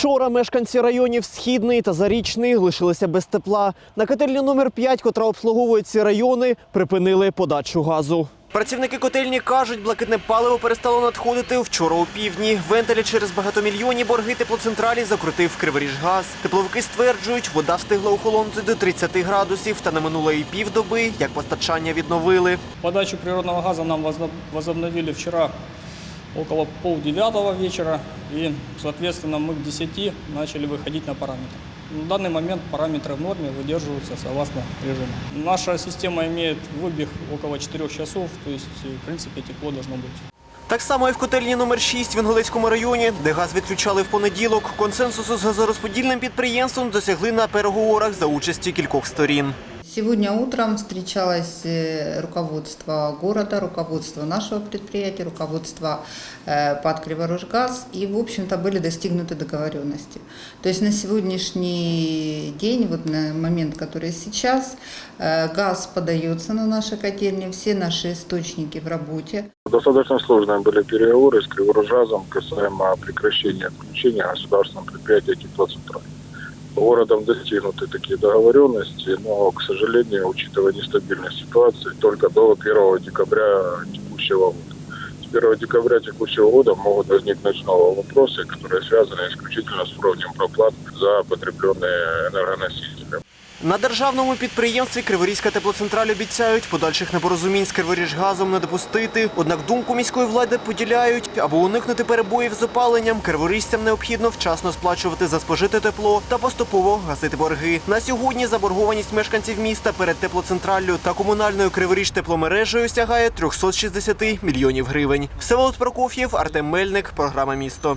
Вчора мешканці районів Східний та Зарічний лишилися без тепла. На котельні номер 5, котра обслуговує ці райони, припинили подачу газу. Працівники котельні кажуть, блакитне паливо перестало надходити вчора у півдні. Вентилі через багатомільйонні борги теплоцентралі закрутив Криворіжгаз. Тепловики стверджують, вода встигла охолонути до 30 градусів, та не минуло і півдоби, як постачання відновили. Подачу природного газа нам возобновили вчера около полдевятого вечера. И, соответственно, мы к 10 начали выходить на параметр. На данный момент параметры в норме выдерживаются согласно режиму. Наша система имеет выбег около 4 часов, то есть, э, в принципе, тепло должно быть. Так само і в котельні номер 6 в Інгулецькому районі, де газ відключали в понеділок. Консенсусу з газорозподільним підприємством досягли на переговорах за участі кількох сторін. Сегодня утром встречалось э, руководство города, руководство нашего предприятия, руководство э, ПАД «Криворожгаз», и, в общем-то, были достигнуты договоренности. То есть на сегодняшний день, вот на момент, который сейчас, э, газ подается на наши котельни, все наши источники в работе. Достаточно сложные были переговоры с Криворожазом касаемо прекращения отключения государственного предприятия теплоцентраль. Городом достигнуты такие договоренности, но, к сожалению, учитывая нестабильность ситуации, только до 1 декабря текущего года. С 1 декабря текущего года могут возникнуть снова вопросы, которые связаны исключительно с уровнем проплат за потребленные энергоносители. На державному підприємстві Криворізька теплоцентраль обіцяють подальших непорозумінь з Криворіжгазом не допустити. Однак думку міської влади поділяють, аби уникнути перебоїв з опаленням, криворіжцям необхідно вчасно сплачувати за спожите тепло та поступово гасити борги. На сьогодні заборгованість мешканців міста перед теплоцентраллю та комунальною Криворіж тепломережею сягає 360 мільйонів гривень. Всеволод Прокоф'єв, Артем Мельник, програма місто.